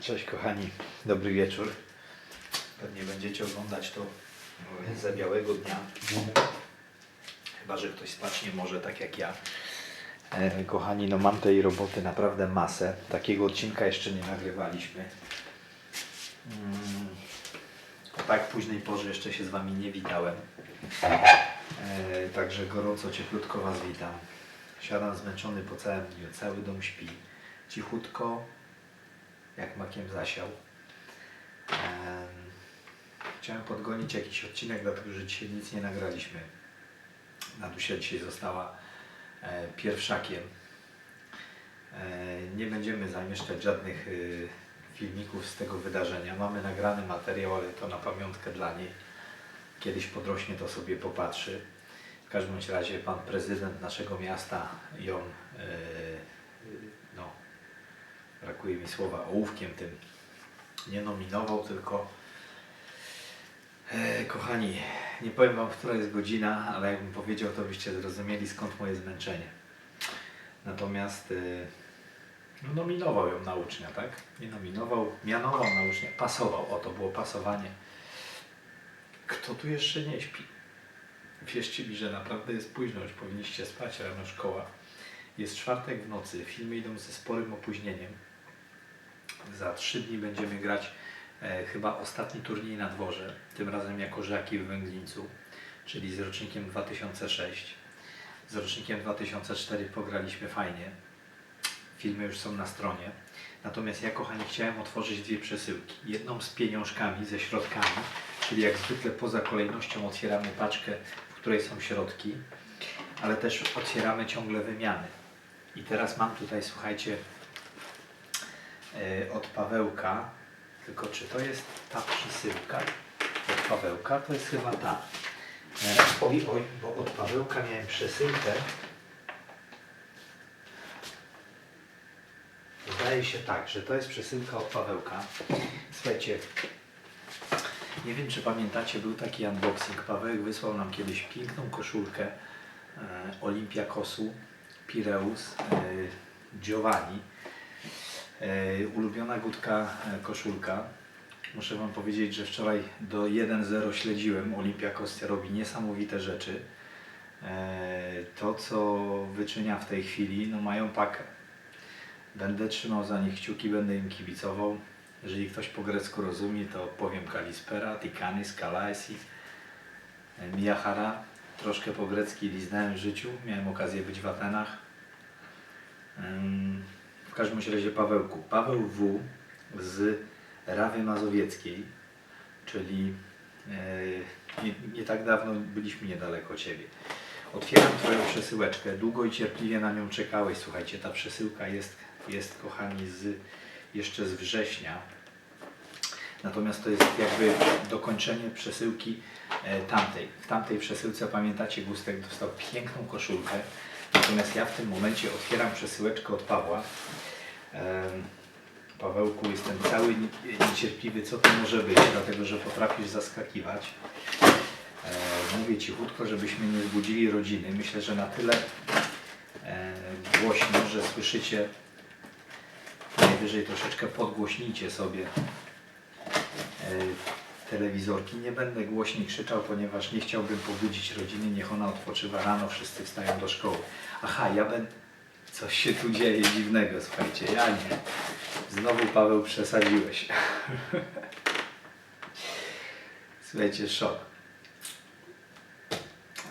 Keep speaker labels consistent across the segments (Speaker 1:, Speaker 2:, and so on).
Speaker 1: Cześć kochani, dobry wieczór. Pewnie będziecie oglądać to e, za białego dnia. Chyba, że ktoś spać nie może, tak jak ja. E, kochani, no mam tej roboty naprawdę masę. Takiego odcinka jeszcze nie nagrywaliśmy. Mm, o tak późnej porze jeszcze się z Wami nie witałem. E, także gorąco, cieplutko Was witam. Siadam zmęczony po całym dniu, cały dom śpi. Cichutko, jak makiem zasiał. Em, Chciałem podgonić jakiś odcinek, dlatego że dzisiaj nic nie nagraliśmy. Nadusia dzisiaj została e, pierwszakiem. E, nie będziemy zamieszczać żadnych y, filmików z tego wydarzenia. Mamy nagrany materiał, ale to na pamiątkę dla niej. Kiedyś podrośnie to sobie popatrzy. W każdym razie pan prezydent naszego miasta ją e, brakuje mi słowa, ołówkiem tym nie nominował, tylko e, kochani, nie powiem Wam, która jest godzina, ale jakbym powiedział, to byście zrozumieli skąd moje zmęczenie. Natomiast e, no, nominował ją na ucznia, tak? Nie nominował, mianował na ucznia, pasował, o to było pasowanie. Kto tu jeszcze nie śpi? Wierzcie mi, że naprawdę jest późno, już powinniście spać, rano szkoła. Jest czwartek w nocy, filmy idą ze sporym opóźnieniem. Za trzy dni będziemy grać e, chyba ostatni turniej na dworze, tym razem jako Żaki w Węglińcu, czyli z rocznikiem 2006. Z rocznikiem 2004 pograliśmy fajnie. Filmy już są na stronie. Natomiast ja, kochani, chciałem otworzyć dwie przesyłki. Jedną z pieniążkami, ze środkami, czyli jak zwykle poza kolejnością otwieramy paczkę, w której są środki, ale też otwieramy ciągle wymiany. I teraz mam tutaj, słuchajcie, od Pawełka, tylko czy to jest ta przesyłka od Pawełka? To jest chyba ta. E, Oj, oj, bo od Pawełka miałem przesyłkę. Zdaje się tak, że to jest przesyłka od Pawełka. Słuchajcie, nie wiem czy pamiętacie, był taki unboxing. Pawełek wysłał nam kiedyś piękną koszulkę e, Olympiakosu, Pireus, e, Giovanni. E, ulubiona gutka e, koszulka. Muszę Wam powiedzieć, że wczoraj do 1-0 śledziłem. Olympiakos robi niesamowite rzeczy. E, to, co wyczynia w tej chwili, no mają pakę. Będę trzymał za nich kciuki, będę im kibicował. Jeżeli ktoś po grecku rozumie, to powiem Kalispera, Tikanis, Kalaesi, e, Miyahara. Troszkę po grecki liznałem w życiu, miałem okazję być w Atenach. W każdym razie Pawełku. Paweł W. z Rawy Mazowieckiej, czyli e, nie, nie tak dawno byliśmy niedaleko Ciebie. Otwieram Twoją przesyłeczkę. Długo i cierpliwie na nią czekałeś. Słuchajcie, ta przesyłka jest, jest kochani, z, jeszcze z września. Natomiast to jest jakby dokończenie przesyłki e, tamtej. W tamtej przesyłce, pamiętacie, Gustek dostał piękną koszulkę. Natomiast ja w tym momencie otwieram przesyłeczkę od Pawła. Pawełku, jestem cały ni- niecierpliwy, co to może być, dlatego że potrafisz zaskakiwać. Mówię cichutko, żebyśmy nie zbudzili rodziny. Myślę, że na tyle głośno, że słyszycie najwyżej troszeczkę podgłośnijcie sobie telewizorki. Nie będę głośniej krzyczał, ponieważ nie chciałbym pobudzić rodziny, niech ona odpoczywa rano, wszyscy wstają do szkoły. Aha, ja będę... Coś się tu dzieje dziwnego, słuchajcie, ja nie. Znowu Paweł przesadziłeś. Słuchajcie, szok.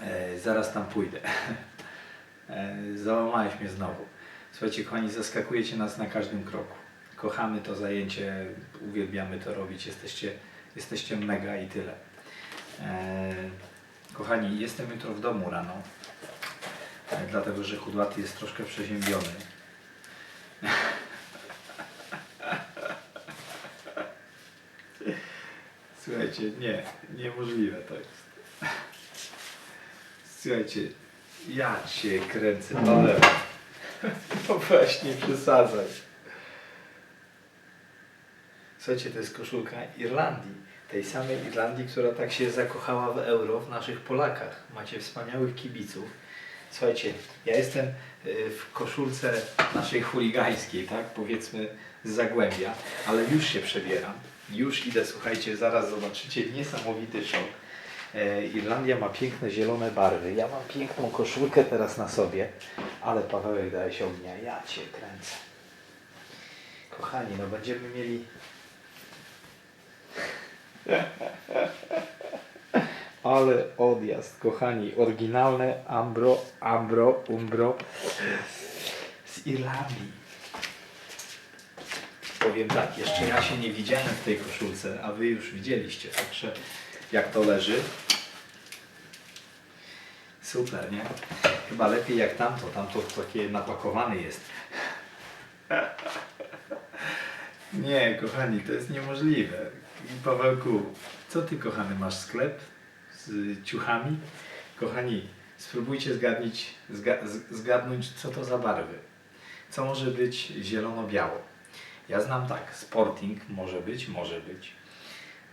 Speaker 1: E, zaraz tam pójdę. E, załamałeś mnie znowu. Słuchajcie, kochani, zaskakujecie nas na każdym kroku. Kochamy to zajęcie, uwielbiamy to robić, jesteście, jesteście mega i tyle. E, kochani, jestem jutro w domu rano, e, dlatego że kudłaty jest troszkę przeziębiony. Słuchajcie, nie, niemożliwe to jest. Słuchajcie, ja cię kręcę, ale no właśnie przesadzaj. Słuchajcie, to jest koszulka Irlandii. Tej samej Irlandii, która tak się zakochała w euro, w naszych Polakach. Macie wspaniałych kibiców. Słuchajcie, ja jestem y, w koszulce naszej chuligańskiej, tak? Powiedzmy z Zagłębia, ale już się przebieram. Już idę, słuchajcie, zaraz zobaczycie niesamowity szok. E, Irlandia ma piękne zielone barwy. Ja mam piękną koszulkę teraz na sobie, ale Pawełek daje się ognia. Ja cię kręcę. Kochani, no będziemy mieli ale odjazd, kochani. Oryginalne Ambro, Ambro, Umbro z Irlandii. Powiem tak, jeszcze ja się nie widziałem w tej koszulce, a wy już widzieliście. Także jak to leży. Super, nie? Chyba lepiej jak tamto. Tamto takie napakowane jest. Nie, kochani, to jest niemożliwe. Pawełku, co ty, kochany, masz sklep z ciuchami? Kochani, spróbujcie zgadnić, zga, zgadnąć, co to za barwy. Co może być zielono-biało? Ja znam tak, Sporting może być, może być.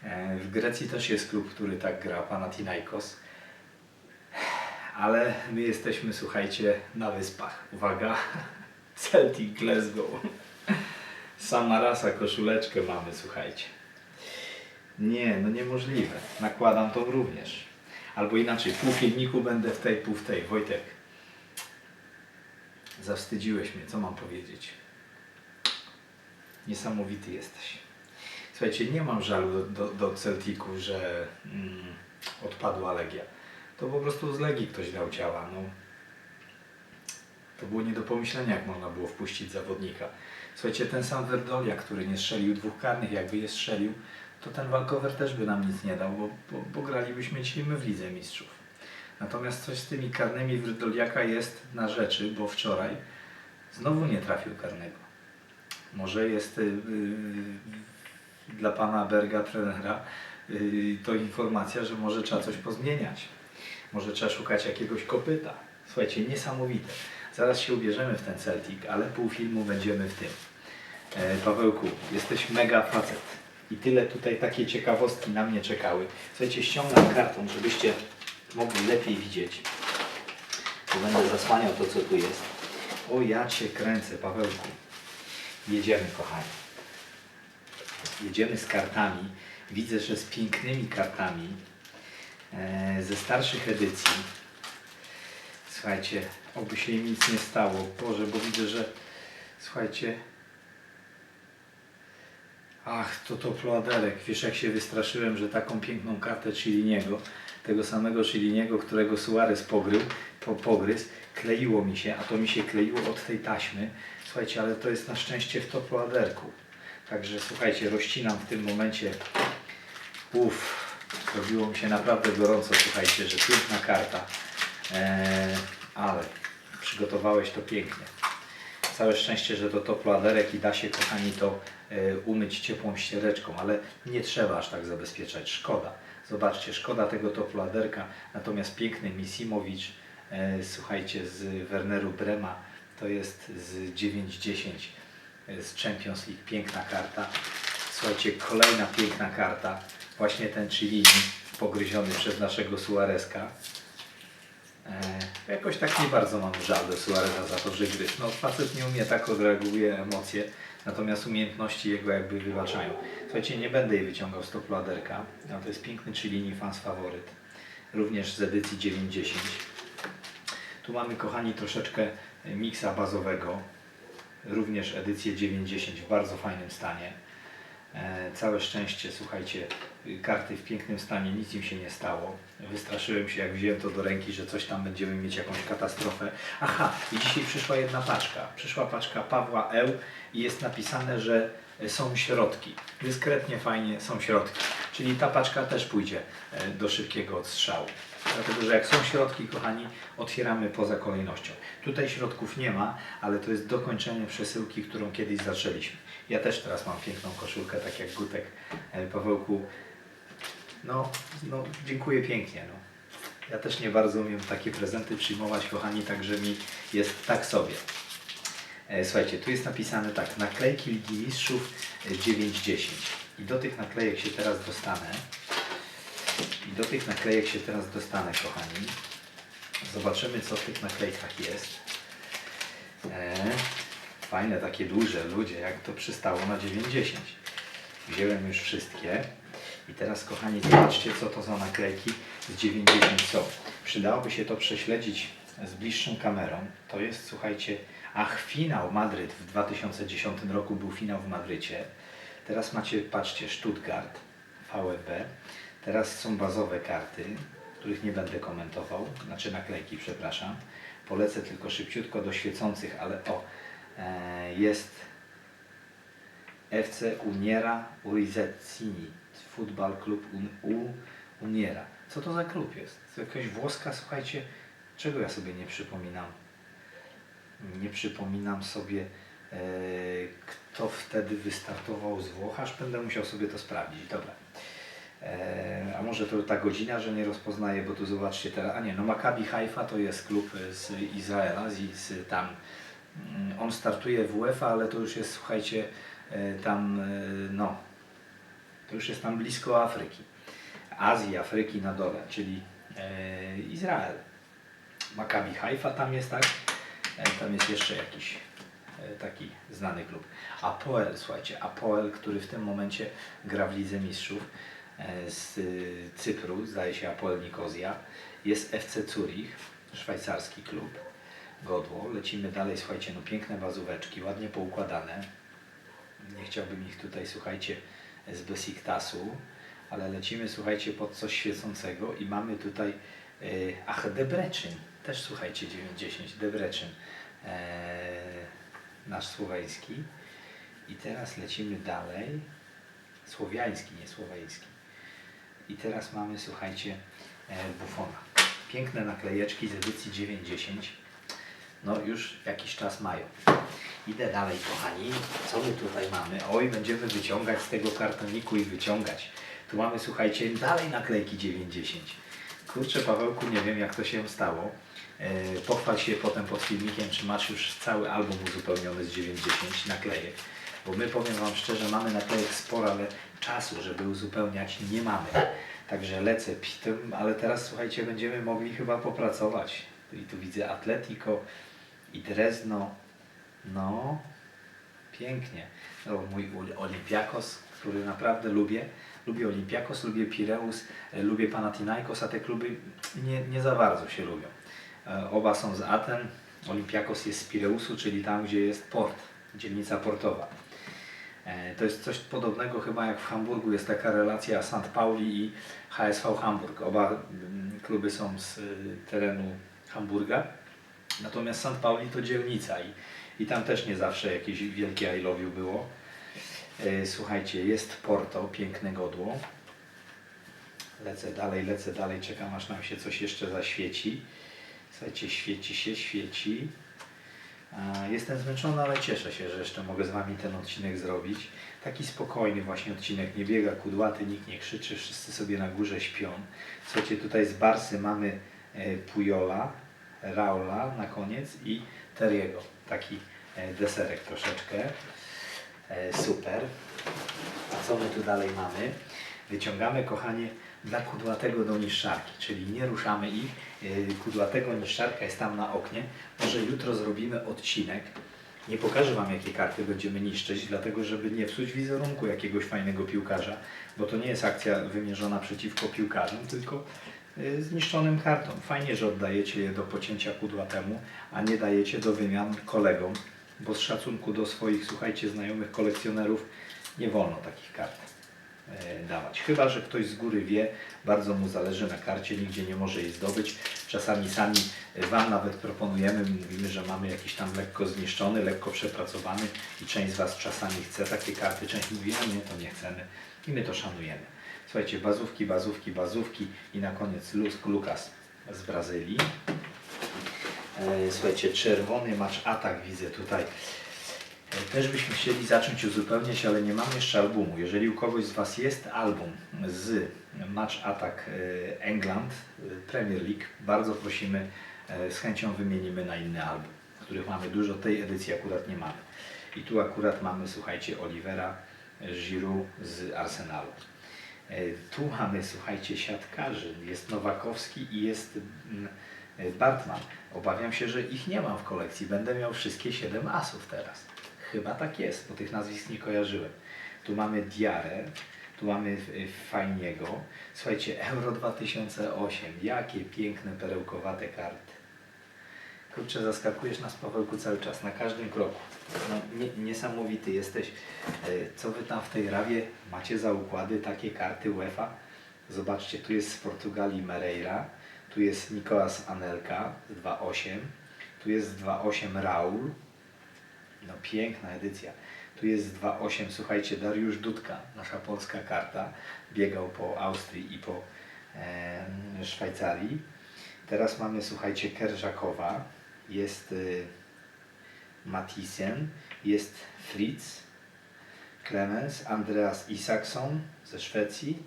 Speaker 1: E, W Grecji też jest klub, który tak gra, Panathinaikos. Ale my jesteśmy, słuchajcie, na wyspach. Uwaga, Celtic Glasgow. Sama rasa koszuleczkę mamy, słuchajcie. Nie, no niemożliwe. Nakładam to również. Albo inaczej, pół filmiku będę w tej, pół w tej. Wojtek, zawstydziłeś mnie, co mam powiedzieć? Niesamowity jesteś. Słuchajcie, nie mam żalu do, do, do Celticu, że mm, odpadła Legia. To po prostu z Legii ktoś dał ciała. No. To było nie do pomyślenia, jak można było wpuścić zawodnika. Słuchajcie, ten sam Verdolia, który nie strzelił dwóch karnych, jakby je strzelił, to ten walkover też by nam nic nie dał, bo, bo, bo gralibyśmy dzisiaj my w Lidze Mistrzów. Natomiast coś z tymi karnymi Wrdoliaka jest na rzeczy, bo wczoraj znowu nie trafił karnego. Może jest y, y, dla pana Berga, trenera, y, to informacja, że może trzeba coś pozmieniać. Może trzeba szukać jakiegoś kopyta. Słuchajcie, niesamowite. Zaraz się ubierzemy w ten Celtic, ale pół filmu będziemy w tym. E, Pawełku, jesteś mega facet. I tyle tutaj takie ciekawostki na mnie czekały. Słuchajcie, ściągam karton, żebyście mogli lepiej widzieć. Bo będę zasłaniał to, co tu jest. O, ja Cię kręcę, Pawełku. Jedziemy, kochani. Jedziemy z kartami. Widzę, że z pięknymi kartami e, ze starszych edycji. Słuchajcie, oby się im nic nie stało. Boże, bo widzę, że słuchajcie. Ach, to to ploaderek. Wiesz, jak się wystraszyłem, że taką piękną kartę Chiliniego, tego samego Chiliniego, którego Suarez pogrył, po, pogryzł, kleiło mi się, a to mi się kleiło od tej taśmy. Słuchajcie, ale to jest na szczęście w toploaderku. Także słuchajcie, rozcinam w tym momencie. Uff, zrobiło mi się naprawdę gorąco, słuchajcie, że piękna karta. Eee, ale przygotowałeś to pięknie. Całe szczęście, że to topladerek i da się, kochani, to e, umyć ciepłą ściereczką, ale nie trzeba aż tak zabezpieczać. Szkoda. Zobaczcie, szkoda tego topladerka. Natomiast piękny Misimowicz, e, słuchajcie, z Werneru Brema, to jest z 9-10 e, z Champions League. Piękna karta. Słuchajcie, kolejna piękna karta. Właśnie ten Chilini pogryziony przez naszego Suareska. E, jakoś tak nie bardzo mam żal do Suareza za to, że gryz. No facet nie umie tak odreaguje emocje, natomiast umiejętności jego jakby wybaczają. Słuchajcie, nie będę jej wyciągał z topladerka, no to jest piękny Chilini Fans Faworyt, również z edycji 9.10. Tu mamy, kochani, troszeczkę miksa bazowego, również edycję 9.10 w bardzo fajnym stanie. E, całe szczęście, słuchajcie, karty w pięknym stanie, nic im się nie stało. Wystraszyłem się, jak wziąłem to do ręki, że coś tam będziemy mieć jakąś katastrofę. Aha, i dzisiaj przyszła jedna paczka. Przyszła paczka Pawła Eł i jest napisane, że są środki. Dyskretnie, fajnie są środki. Czyli ta paczka też pójdzie e, do szybkiego odstrzału. Dlatego, że jak są środki, kochani, otwieramy poza kolejnością. Tutaj środków nie ma, ale to jest dokończenie przesyłki, którą kiedyś zaczęliśmy. Ja też teraz mam piękną koszulkę, tak jak Gutek. E, Pawełku, no, no dziękuję pięknie. No. Ja też nie bardzo umiem takie prezenty przyjmować, kochani, także mi jest tak sobie. E, Słuchajcie, tu jest napisane tak, naklejki Ligi Mistrzów e, 9-10. I do tych naklejek się teraz dostanę. I do tych naklejek się teraz dostanę, kochani. Zobaczymy, co w tych naklejkach jest. E, fajne, takie duże, ludzie, jak to przystało na 90. Wziąłem już wszystkie. I teraz, kochani, zobaczcie, co to za naklejki z 90 są. Przydałoby się to prześledzić z bliższą kamerą. To jest, słuchajcie, ach, finał Madryt w 2010 roku był finał w Madrycie. Teraz macie, patrzcie, Stuttgart, VfB. Teraz są bazowe karty, których nie będę komentował, znaczy naklejki, przepraszam. Polecę tylko szybciutko do świecących, ale o, e, jest FC Uniera Urizezzini, Football Club Un, Uniera. Co to za klub jest? To jakaś włoska, słuchajcie, czego ja sobie nie przypominam? Nie przypominam sobie, e, kto wtedy wystartował z Włoch, aż będę musiał sobie to sprawdzić. Dobra. E, a może to ta godzina, że nie rozpoznaję, bo tu zobaczcie teraz, a nie, no Maccabi Haifa to jest klub z Izraela, z, z tam. Mm, On startuje w UEFA, ale to już jest, słuchajcie, e, tam, no, to już jest tam blisko Afryki. Azji, Afryki na dole, czyli Izrael. Maccabi Haifa tam jest, tak? E, tam jest jeszcze jakiś e, taki znany klub. Apoel, słuchajcie, Apoel, który w tym momencie gra w Lidze Mistrzów e, z y, Cypru, zdaje się Apoel Nikozja. Jest FC Zurich, szwajcarski klub. Godło. Lecimy dalej, słuchajcie, no piękne bazóweczki, ładnie poukładane. Nie chciałbym ich tutaj, słuchajcie, z Besiktasu, ale lecimy, słuchajcie, pod coś świecącego i mamy tutaj, Debrecen, też słuchajcie, 910, Debrecen, e, nasz słoweński. I teraz lecimy dalej, słowiański, nie słoweński. I teraz mamy, słuchajcie, e, Buffona. Piękne naklejeczki z edycji 910. No już jakiś czas mają. Idę dalej, kochani. Co my tutaj mamy? Oj, będziemy wyciągać z tego kartoniku i wyciągać. Tu mamy, słuchajcie, dalej naklejki 910. Kurczę, Pawełku, nie wiem jak to się stało. E, pochwal się potem pod filmikiem, czy masz już cały album uzupełniony z 910 naklejek. Bo my, powiem Wam szczerze, mamy naklejek sporo, ale czasu, żeby uzupełniać, nie mamy. Także lecę pitem, ale teraz, słuchajcie, będziemy mogli chyba popracować. I tu widzę Atletico i Drezno. No, pięknie. No, mój Ol- Olympiakos, który naprawdę lubię. Lubię Olympiakos, lubię Pireus, e, lubię Panathinaikos, a te kluby nie, nie za bardzo się lubią. E, Oba są z Aten. Olympiakos jest z Pireusu, czyli tam, gdzie jest port, dzielnica portowa. E, To jest coś podobnego chyba jak w Hamburgu jest taka relacja St. Pauli i HSV Hamburg. Oba mm, kluby są z y, terenu Hamburga. Natomiast St. Pauli to dzielnica i, i tam też nie zawsze jakieś wielkie I love you było. E, Słuchajcie, jest Porto, piękne godło. Lecę dalej, lecę dalej, czekam aż nam się coś jeszcze zaświeci. Słuchajcie, świeci się, świeci. Jestem zmęczony, ale cieszę się, że jeszcze mogę z Wami ten odcinek zrobić. Taki spokojny właśnie odcinek, nie biega kudłaty, nikt nie krzyczy, wszyscy sobie na górze śpią. Słuchajcie, tutaj z Barsy mamy e, Pujola, Raula na koniec i Teriego. Taki e, deserek troszeczkę. E, Super. A co my tu dalej mamy? Wyciągamy, kochanie, dla kudłatego do niszczarki, czyli nie ruszamy ich. Yy, Kudłatego niszczarka jest tam na oknie. Może jutro zrobimy odcinek. Nie pokażę Wam, jakie karty będziemy niszczyć, dlatego żeby nie psuć wizerunku jakiegoś fajnego piłkarza, bo to nie jest akcja wymierzona przeciwko piłkarzom, tylko yy, zniszczonym kartom. Fajnie, że oddajecie je do pocięcia kudłatemu, a nie dajecie do wymian kolegom, bo z szacunku do swoich, słuchajcie, znajomych kolekcjonerów nie wolno takich kart dawać. Chyba, że ktoś z góry wie, bardzo mu zależy na karcie, nigdzie nie może jej zdobyć. Czasami sami e, Wam nawet proponujemy, mówimy, że mamy jakiś tam lekko zniszczony, lekko przepracowany i część z Was czasami chce takie karty, część mówi, a nie, to nie chcemy i my to szanujemy. Słuchajcie, bazówki, bazówki, bazówki i na koniec Lukas z Brazylii. E, Słuchajcie, czerwony macz atak widzę tutaj. Też byśmy chcieli zacząć uzupełniać, ale nie mamy jeszcze albumu. Jeżeli u kogoś z Was jest album z Match Attack e, England, e, Premier League, bardzo prosimy, e, z chęcią wymienimy na inny album, których mamy dużo, tej edycji akurat nie mamy. I tu akurat mamy, słuchajcie, Olivera Giroud z Arsenalu. Tu mamy, słuchajcie, siatkarzy. Jest Nowakowski i jest mm, Bartman. Obawiam się, że ich nie mam w kolekcji. Będę miał wszystkie 7 asów teraz. Chyba tak jest, bo tych nazwisk nie kojarzyłem. Tu mamy Diarę, tu mamy y, Fajniego. Słuchajcie, Euro 2008. Jakie piękne, perełkowate karty. Kurczę, zaskakujesz nas, Pawełku, cały czas, na każdym kroku. No, nie, niesamowity jesteś. E, Co wy tam w tej rawie macie za układy, takie karty UEFA? Zobaczcie, tu jest z Portugalii Mereira, tu jest Nicolas Anelka z 2.8, tu jest z 2.8 Raul, no piękna edycja. Tu jest 2.8, słuchajcie, Dariusz Dudka, nasza polska karta, biegał po Austrii i po e, Szwajcarii. Teraz mamy, słuchajcie, Kerżakowa, jest y, Matisen, jest Fritz, Clemens, Andreas Isaksson ze Szwecji.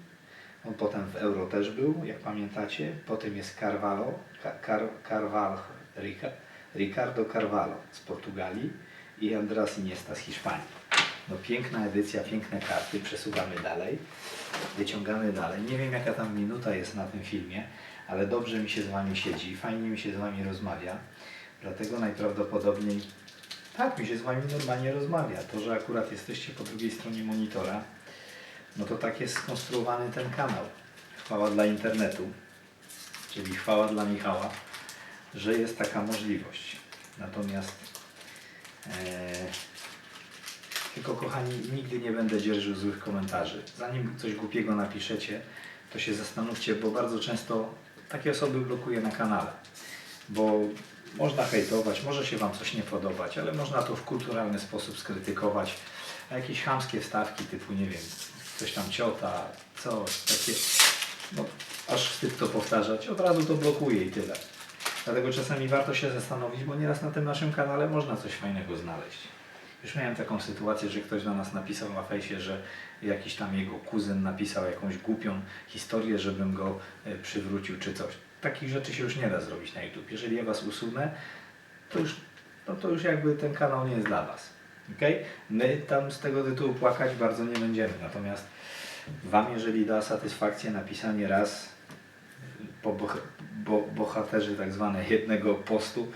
Speaker 1: On potem w Euro też był, jak pamiętacie. Potem jest Carvalho, Car Car Carvalho Rica Ricardo Carvalho z Portugalii i Andreas Iniesta z Hiszpanii. No piękna edycja, piękne karty. Przesuwamy dalej. Wyciągamy dalej. Nie wiem jaka tam minuta jest na tym filmie, ale dobrze mi się z Wami siedzi, fajnie mi się z Wami rozmawia. Dlatego najprawdopodobniej tak mi się z Wami normalnie rozmawia. To, że akurat jesteście po drugiej stronie monitora, no to tak jest skonstruowany ten kanał. Chwała dla internetu, czyli chwała dla Michała, że jest taka możliwość. Natomiast tylko kochani, nigdy nie będę dzierżył złych komentarzy. Zanim coś głupiego napiszecie, to się zastanówcie, bo bardzo często takie osoby blokuję na kanale. Bo można hejtować, może się Wam coś nie podobać, ale można to w kulturalny sposób skrytykować. A jakieś chamskie wstawki typu, nie wiem, coś tam ciota, coś, takie, no aż wstyd to powtarzać, od razu to blokuję i tyle. Dlatego czasami warto się zastanowić, bo nieraz na tym naszym kanale można coś fajnego znaleźć. Już miałem taką sytuację, że ktoś do nas napisał na fejsie, że jakiś tam jego kuzyn napisał jakąś głupią historię, żebym go e, przywrócił czy coś. Takich rzeczy się już nie da zrobić na YouTube. Jeżeli ja Was usunę, to już, no to już jakby ten kanał nie jest dla Was. Okay? My tam z tego tytułu płakać bardzo nie będziemy. Natomiast Wam, jeżeli da satysfakcję napisanie raz po boh bo bohaterzy tak zwane jednego postu,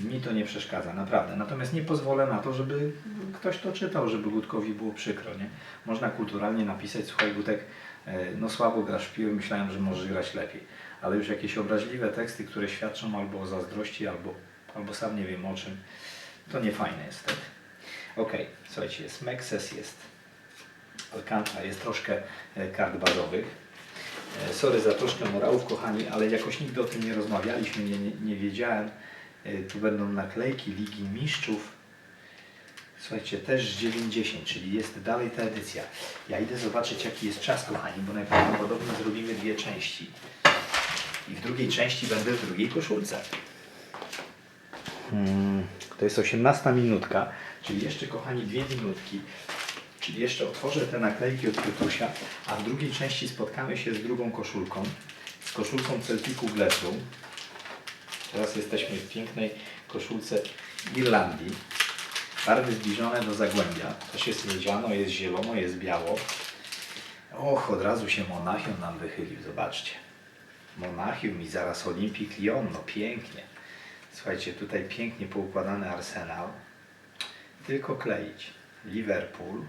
Speaker 1: mi to nie przeszkadza, naprawdę. Natomiast nie pozwolę na to, żeby ktoś to czytał, żeby Gutkowi było przykro, nie? Można kulturalnie napisać, słuchaj Gutek, e, no słabo grasz w myślałem, że możesz grać lepiej. Ale już jakieś obraźliwe teksty, które świadczą albo o zazdrości, albo, albo sam nie wiem o czym, to nie fajne jest wtedy. Ok, słuchajcie, jest Mexes, jest Alcantara, jest troszkę e, kart bazowych. E, Sorry za troszkę morałów, kochani, ale jakoś nigdy o tym nie rozmawialiśmy, nie, nie, wiedziałem. E, Tu będą naklejki Ligi Mistrzów. Słuchajcie, też 90, czyli jest dalej ta edycja. Ja idę zobaczyć, jaki jest czas, kochani, bo najprawdopodobniej zrobimy dwie części. I w drugiej części będę w drugiej koszulce. Hmm, to jest 18 minutka, czyli jeszcze, kochani, dwie minutki. Czyli jeszcze otworzę te naklejki od Piotrusia, a w drugiej części spotkamy się z drugą koszulką, z koszulką Celticu Glesu. Teraz jesteśmy w pięknej koszulce Irlandii. Barwy zbliżone do Zagłębia. Też jest miedziano, jest zielono, jest biało. Och, od razu się Monachium nam wychylił, zobaczcie. Monachium i zaraz Olympic Lyon, no pięknie. Słuchajcie, tutaj pięknie poukładany Arsenal. Tylko kleić. Liverpool.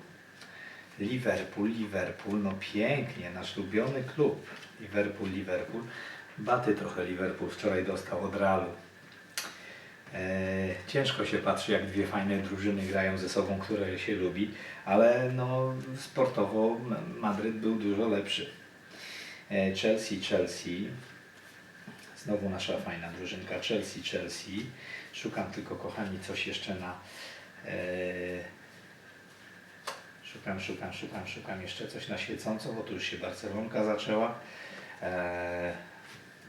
Speaker 1: Liverpool, Liverpool, no pięknie, nasz ulubiony klub. Liverpool, Liverpool. Baty trochę Liverpool wczoraj dostał od Realu. Eee, ciężko się patrzy, jak dwie fajne drużyny grają ze sobą, które się lubi, ale no, sportowo Madryt był dużo lepszy. Eee, Chelsea, Chelsea. Znowu nasza fajna drużynka Chelsea, Chelsea. Szukam tylko, kochani, coś jeszcze na... eee, Szukam, szukam, szukam, szukam jeszcze coś na świecąco, bo tu już się Barcelonka zaczęła. Eee,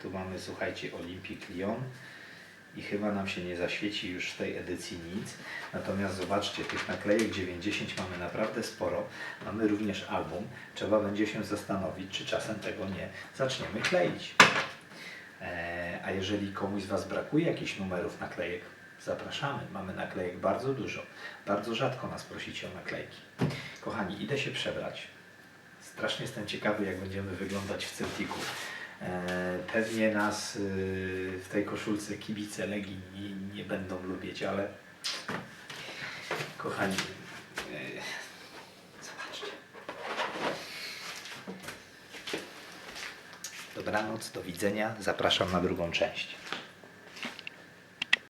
Speaker 1: tu mamy, słuchajcie, Olympic Lyon i chyba nam się nie zaświeci już w tej edycji nic. Natomiast zobaczcie, tych naklejek 90 mamy naprawdę sporo. Mamy również album. Trzeba będzie się zastanowić, czy czasem tego nie zaczniemy kleić. Eee, a jeżeli komuś z Was brakuje jakichś numerów naklejek, zapraszamy. Mamy naklejek bardzo dużo. Bardzo rzadko nas prosicie o naklejki. Kochani, idę się przebrać. Strasznie jestem ciekawy, jak będziemy wyglądać w Celticu. E, Pewnie nas y, w tej koszulce kibice Legii nie, nie będą lubić, ale Kochani, e, zobaczcie. Dobranoc, do widzenia. Zapraszam na drugą część.